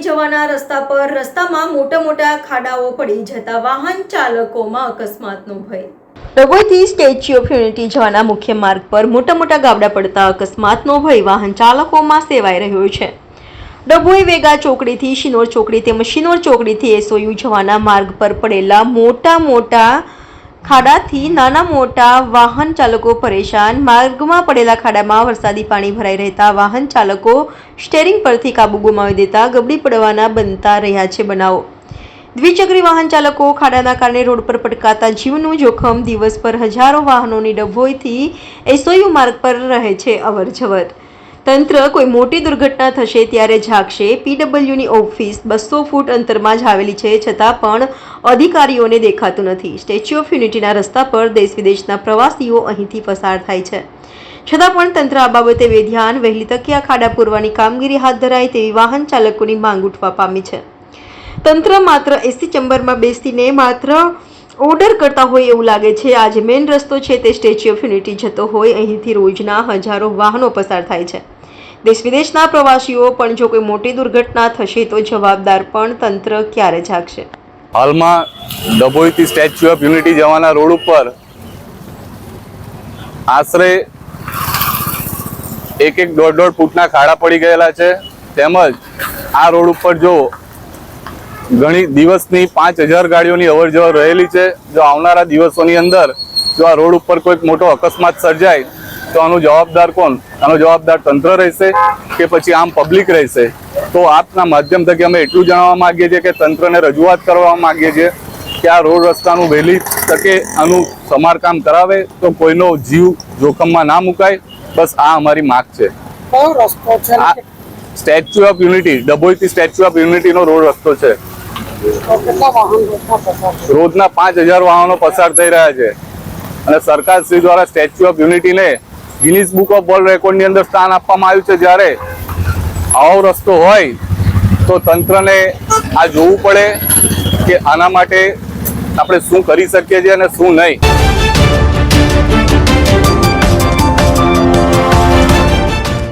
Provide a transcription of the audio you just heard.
જવાના રસ્તા પર રસ્તામાં મોટા મોટા ખાડાઓ પડી જતા વાહન ચાલકોમાં અકસ્માતનો ભય. ડભોઈથી સ્ટેચ્યુ ઓફ યુનિટી જવાના મુખ્ય માર્ગ પર મોટા મોટા ગાબડા પડતા અકસ્માતનો ભય વાહન ચાલકોમાં સેવાઈ રહ્યો છે. ડભોઈ વેગા ચોકડીથી શિનોર ચોકડી તેમજ શિનોર ચોકડીથી એસઓયુ જવાના માર્ગ પર પડેલા મોટા મોટા ખાડાથી નાના મોટા વાહન ચાલકો પરેશાન. માર્ગમાં પડેલા ખાડામાં વરસાદી પાણી ભરાઈ રહેતા વાહન ચાલકો સ્ટેરિંગ પરથી કાબુ ગુમાવી દેતા ગબડી પડવાના બનતા રહ્યા છે બનાવો. દ્વિચક્રી વાહન ચાલકો ખાડાના કારણે રોડ પર પટકાતા જીવનું જોખમ દિવસ પર હજારો વાહનોની ડભોઈથી એસઓયુ માર્ગ પર રહે છે અવર જવર તંત્ર કોઈ મોટી દુર્ઘટના થશે ત્યારે જાગશે. પીડબ્લ્યુની ઓફિસ બસો ફૂટ અંતરમાં જ આવેલી છે, છતાં પણ અધિકારીઓને દેખાતું નથી. સ્ટેચ્યુ ઓફ યુનિટીના રસ્તા પર દેશ વિદેશના પ્રવાસીઓ અહીંથી પસાર થાય છે. છતાં પણ તંત્ર આ બાબતે બેધ્યાન, વહેલી તકે આ ખાડા પૂરવાની કામગીરી હાથ ધરાય તેવી વાહન ચાલકોની માંગ ઉઠવા પામી છે. તંત્ર માત્ર એસી ચેમ્બરમાં બેસીને માત્ર ઓર્ડર કરતા હોય એવું લાગે છે. આજે મેઇન રસ્તો છે તે સ્ટેચ્યુ ઓફ યુનિટી જતો હોય. અહીંથી રોજના હજારો વાહનો પસાર થાય છે. દેશ વિદેશના પ્રવાસીઓ પણ જો કોઈ મોટી દુર્ઘટના થશે તો જવાબદાર પણ તંત્ર ક્યારે જાગશે? હાલમાં ડભોઈથી સ્ટેચ્યુ ઓફ યુનિટી જવાના રોડ ઉપર આશરે એક એક દોઢ દોઢ ફૂટના ખાડા પડી ગયેલા છે. તેમજ આ રોડ ઉપર જો ઘણી દિવસની પાંચ હજાર ગાડીઓની અવર જવર રહેલી છે. જો આવનારા દિવસોની અંદર જો આ રોડ ઉપર કોઈક મોટો અકસ્માત સર્જાય તો આનો જવાબદાર કોણ? આનો જવાબદાર તંત્ર રહેશે કે પછી આમ પબ્લિક રહેશે? તો આપના માધ્યમ થકી અમે એટલું જણાવવા માંગીએ છીએ કે તંત્રને રજૂઆત કરવા માંગીએ છીએ કે આ રોડ રસ્તાનું વહેલી તકે આનું સમારકામ કરાવે તો કોઈનો જીવ જોખમમાં ના મુકાય. બસ આ અમારી માંગ છે. કયો રસ્તો છે? સ્ટેચ્યુ ઓફ યુનિટી ડભોઈથી સ્ટેચ્યુ ઓફ યુનિટીનો રોડ રસ્તો છે. રોજના પાંચ હજાર વાહનો પસાર થઈ રહ્યા છે. અને સરકાર શ્રી દ્વારા સ્ટેચ્યુ ઓફ યુનિટીને ગિનિસ બુક ઓફ વર્લ્ડ રેકોર્ડની અંદર સ્થાન આપવામાં આવ્યું છે. જ્યારે આવો રસ્તો હોય તો તંત્રને આ જોવું પડે કે આના માટે આપણે શું કરી શકીએ છીએ અને શું નહીં.